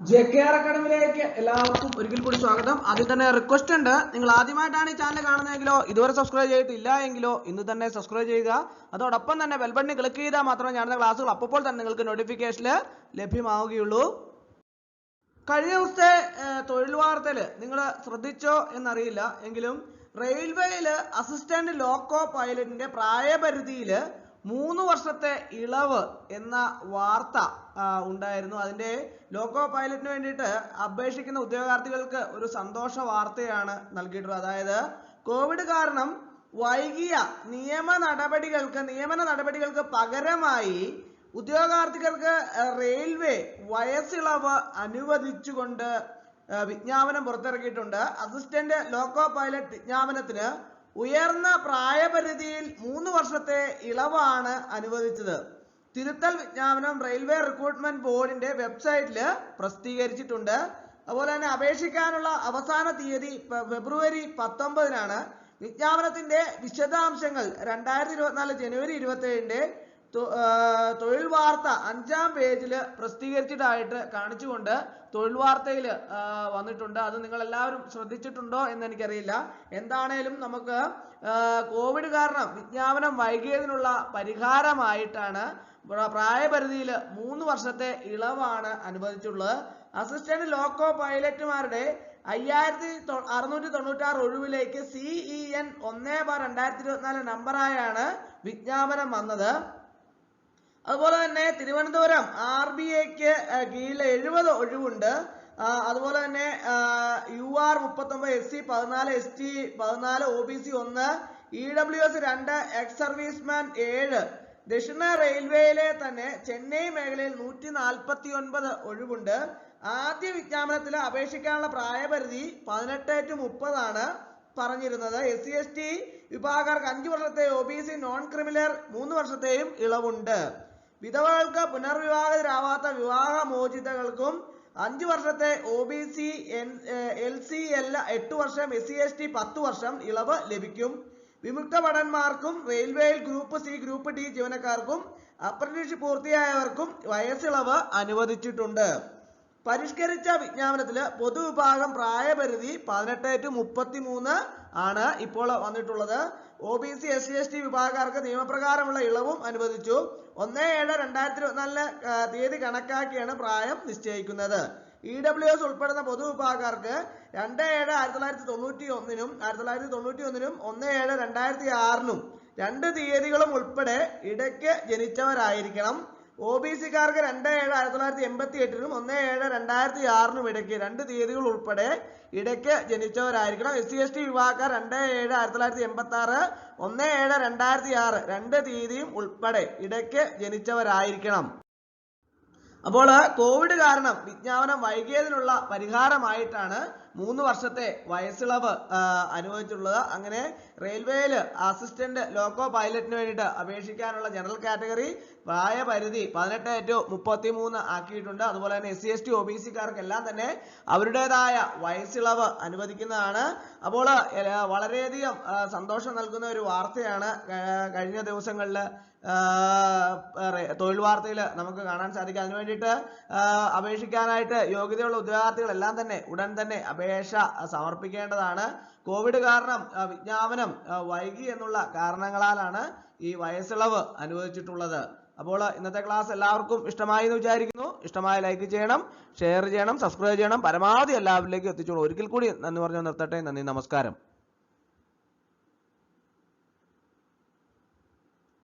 J K R അക്കാഡമിയിലേക്ക് എല്ലാവർക്കും ഒരിക്കൽ കൂടി സ്വാഗതം. അതിൽ തന്നെ റിക്വസ്റ്റ് ഉണ്ട്. നിങ്ങൾ ആദ്യമായിട്ടാണ് ഈ ചാനൽ കാണുന്നതെങ്കിലോ ഇതുവരെ സബ്സ്ക്രൈബ് ചെയ്തിട്ടില്ല എങ്കിലോ ഇന്ന് തന്നെ സബ്സ്ക്രൈബ് ചെയ്യുക. അതോടൊപ്പം തന്നെ ബെൽ ബട്ടൺ ക്ലിക്ക് ചെയ്താൽ മാത്രമേ ഞാൻ ക്ലാസ്സുകൾ അപ്പോൾ തന്നെ നിങ്ങൾക്ക് നോട്ടിഫിക്കേഷൻ ലഭ്യമാവുകയുള്ളൂ. കഴിഞ്ഞ ദിവസത്തെ തൊഴിൽ വാർത്തയിൽ നിങ്ങൾ ശ്രദ്ധിച്ചോ എന്നറിയില്ല. എങ്കിലും റെയിൽവേയിൽ അസിസ്റ്റന്റ് ലോക്കോ പൈലറ്റിന്റെ പ്രായപരിധിയിൽ മൂന്ന് വർഷത്തെ ഇളവ് എന്ന വാർത്ത ഉണ്ടായിരുന്നു. അതിന്റെ ലോക്കോ പൈലറ്റിന് വേണ്ടിയിട്ട് അപേക്ഷിക്കുന്ന ഉദ്യോഗാർത്ഥികൾക്ക് ഒരു സന്തോഷ വാർത്തയാണ് നൽകിയിട്ടുള്ളത്. അതായത് കോവിഡ് കാരണം വൈകിയ നിയമ നടപടികൾക്ക് നിയമന നടപടികൾക്ക് പകരമായി ഉദ്യോഗാർത്ഥികൾക്ക് റെയിൽവേ വയസ്സിളവ് അനുവദിച്ചുകൊണ്ട് വിജ്ഞാപനം പുറത്തിറക്കിയിട്ടുണ്ട്. അസിസ്റ്റന്റ് ലോക്കോ പൈലറ്റ് വിജ്ഞാപനത്തിന് ഉയർന്ന പ്രായപരിധിയിൽ മൂന്ന് വർഷത്തെ ഇളവാണ് അനുവദിച്ചത്. തിരുത്തൽ വിജ്ഞാപനം റെയിൽവേ റിക്രൂട്ട്മെന്റ് ബോർഡിന്റെ വെബ്സൈറ്റിൽ പ്രസിദ്ധീകരിച്ചിട്ടുണ്ട്. അതുപോലെ തന്നെ അപേക്ഷിക്കാനുള്ള അവസാന തീയതി ഫെബ്രുവരി പത്തൊമ്പതിനാണ്. വിജ്ഞാപനത്തിന്റെ വിശദാംശങ്ങൾ രണ്ടായിരത്തി ഇരുപത്തിനാല് ജനുവരി ഇരുപത്തി ഏഴിന്റെ തൊഴിൽ വാർത്ത അഞ്ചാം പേജിൽ പ്രസിദ്ധീകരിച്ചതായിട്ട് കാണിച്ചുകൊണ്ട് തൊഴിൽ വാർത്തയിൽ വന്നിട്ടുണ്ട്. അത് നിങ്ങൾ എല്ലാവരും ശ്രദ്ധിച്ചിട്ടുണ്ടോ എന്ന് എനിക്കറിയില്ല എന്താണേലും നമുക്ക് കോവിഡ് കാരണം വിജ്ഞാപനം വൈകിയതിനുള്ള പരിഹാരമായിട്ടാണ് പ്രായപരിധിയിൽ മൂന്ന് വർഷത്തെ ഇളവാണ് അനുവദിച്ചുള്ളത്. അസിസ്റ്റന്റ് ലോക്കോ പൈലറ്റുമാരുടെ അയ്യായിരത്തി അറുന്നൂറ്റി തൊണ്ണൂറ്റാറ് ഒഴിവിലേക്ക് സിഇ എൻ ഒന്ന് ബാർ രണ്ടായിരത്തി ഇരുപത്തിനാല് നമ്പറായാണ് വിജ്ഞാപനം വന്നത്. അതുപോലെ തന്നെ തിരുവനന്തപുരം ആർ ബി ഐക്ക് കീഴിൽ എഴുപത് ഒഴിവുണ്ട്. അതുപോലെ തന്നെ യു ആർ മുപ്പത്തൊമ്പത് എസ് സി പതിനാല് എസ് ടി പതിനാല് ഒ ബി സി ഒന്ന് ഇ ഡബ്ല്യു എസ് രണ്ട് എക്സ് സർവീസ്മാൻ ഏഴ്. ദക്ഷിണ റെയിൽവേയിലെ തന്നെ ചെന്നൈ മേഖലയിൽ നൂറ്റി നാൽപ്പത്തി ഒൻപത് ഒഴിവുണ്ട്. ആദ്യ വിജ്ഞാപനത്തിൽ അപേക്ഷിക്കാനുള്ള പ്രായപരിധി പതിനെട്ട് ടു മുപ്പതാണ് പറഞ്ഞിരുന്നത്. എസ് സി എസ് ടി വിഭാഗക്കാർക്ക് അഞ്ച് വർഷത്തെ O B C non criminal മൂന്ന് വർഷത്തെയും ഇളവുണ്ട്. വിധവകൾക്ക് പുനർവിവാഹിതരാവാത്ത വിവാഹമോചിതകൾക്കും അഞ്ച് വർഷത്തെ O B C N L C L എട്ട് വർഷം എസ് സി എസ് ടി പത്ത് വർഷം ഇളവ് ലഭിക്കും. വിമുക്ത ഭടന്മാർക്കും റെയിൽവേയിൽ ഗ്രൂപ്പ് സി ഗ്രൂപ്പ് ഡി ജീവനക്കാർക്കും അപ്രന്റീസ് പൂർത്തിയായവർക്കും വയസ്സിളവ് അനുവദിച്ചിട്ടുണ്ട്. പരിഷ്കരിച്ച വിജ്ഞാപനത്തിൽ പൊതുവിഭാഗം പ്രായപരിധി പതിനെട്ട് ടു മുപ്പത്തി മൂന്ന് ആണ് ഇപ്പോൾ വന്നിട്ടുള്ളത്. O B C S C S T വിഭാഗക്കാർക്ക് നിയമപ്രകാരമുള്ള ഇളവും അനുവദിച്ചു. ഒന്ന് ഏഴ് രണ്ടായിരത്തി ഇരുപത്തിനാലിന് തീയതി കണക്കാക്കിയാണ് പ്രായം നിശ്ചയിക്കുന്നത്. ഇ ഡബ്ല്യു എസ് ഉൾപ്പെടുന്ന പൊതുവിഭാഗക്കാർക്ക് രണ്ട് ഏഴ് ആയിരത്തി തൊള്ളായിരത്തി തൊണ്ണൂറ്റി ഒന്നിനും ആയിരത്തി തൊള്ളായിരത്തി തൊണ്ണൂറ്റി ഒന്നിനും ഒന്ന് ഏഴ് രണ്ടായിരത്തി ആറിനും രണ്ട് തീയതികളും ഉൾപ്പെടെ ഇടയ്ക്ക് ജനിച്ചവരായിരിക്കണം. ഒ ബി സിക്കാർക്ക് രണ്ട് ഏഴ് ആയിരത്തി തൊള്ളായിരത്തി എൺപത്തി എട്ടിനും ഒന്ന് ഏഴ് രണ്ടായിരത്തി ആറിനും ഇടയ്ക്ക് രണ്ട് തീയതികൾ ഉൾപ്പെടെ ഇടയ്ക്ക് ജനിച്ചവരായിരിക്കണം. എസ് സി എസ് ടി വിഭാഗക്കാർ രണ്ട് ഏഴ് ആയിരത്തി തൊള്ളായിരത്തി എൺപത്തി ആറ് ഒന്ന് ഏഴ് രണ്ടായിരത്തി ആറ് രണ്ട് തീയതിയും ഉൾപ്പെടെ ഇടയ്ക്ക് ജനിച്ചവരായിരിക്കണം. അപ്പോൾ കോവിഡ് കാരണം വിജ്ഞാപനം വൈകിയതിനുള്ള പരിഹാരമായിട്ടാണ് മൂന്ന് വർഷത്തെ വയസ്സിളവ് അനുവദിച്ചിട്ടുള്ളത് അങ്ങനെ റെയിൽവേയിൽ അസിസ്റ്റന്റ് ലോക്കോ പൈലറ്റിന് വേണ്ടിയിട്ട് അപേക്ഷിക്കാനുള്ള ജനറൽ കാറ്റഗറി പ്രായപരിധി പതിനെട്ട് ടു മുപ്പത്തി മൂന്ന് ആക്കിയിട്ടുണ്ട്. അതുപോലെ തന്നെ S C S T O B സിക്കാർക്കെല്ലാം തന്നെ അവരുടേതായ വയസ്സിളവ് അനുവദിക്കുന്നതാണ്. അപ്പോൾ വളരെയധികം സന്തോഷം നൽകുന്ന ഒരു വാർത്തയാണ് കഴിഞ്ഞ ദിവസങ്ങളിൽ തൊഴിൽ വാർത്തയിൽ നമുക്ക് കാണാൻ സാധിക്കും. അതിനു വേണ്ടിയിട്ട് അപേക്ഷിക്കാനായിട്ട് യോഗ്യതയുള്ള ഉദ്യോഗാർത്ഥികളെല്ലാം തന്നെ ഉടൻ തന്നെ അപേക്ഷ സമർപ്പിക്കേണ്ടതാണ്. കോവിഡ് കാരണം വിജ്ഞാപനം വൈകി എന്നുള്ള കാരണങ്ങളാലാണ് ഈ വയസ്സിളവ് അനുവദിച്ചിട്ടുള്ളത്. അപ്പോൾ ഇന്നത്തെ ക്ലാസ് എല്ലാവർക്കും ഇഷ്ടമായി എന്ന് വിചാരിക്കുന്നു. ഇഷ്ടമായ ലൈക്ക് ചെയ്യണം ഷെയർ ചെയ്യണം സബ്സ്ക്രൈബ് ചെയ്യണം. പരമാവധി എല്ലാവരിലേക്കും എത്തിച്ചോളൂ. ഒരിക്കൽ കൂടി നന്ദി പറഞ്ഞു നിർത്തട്ടെ. നന്ദി നമസ്കാരം.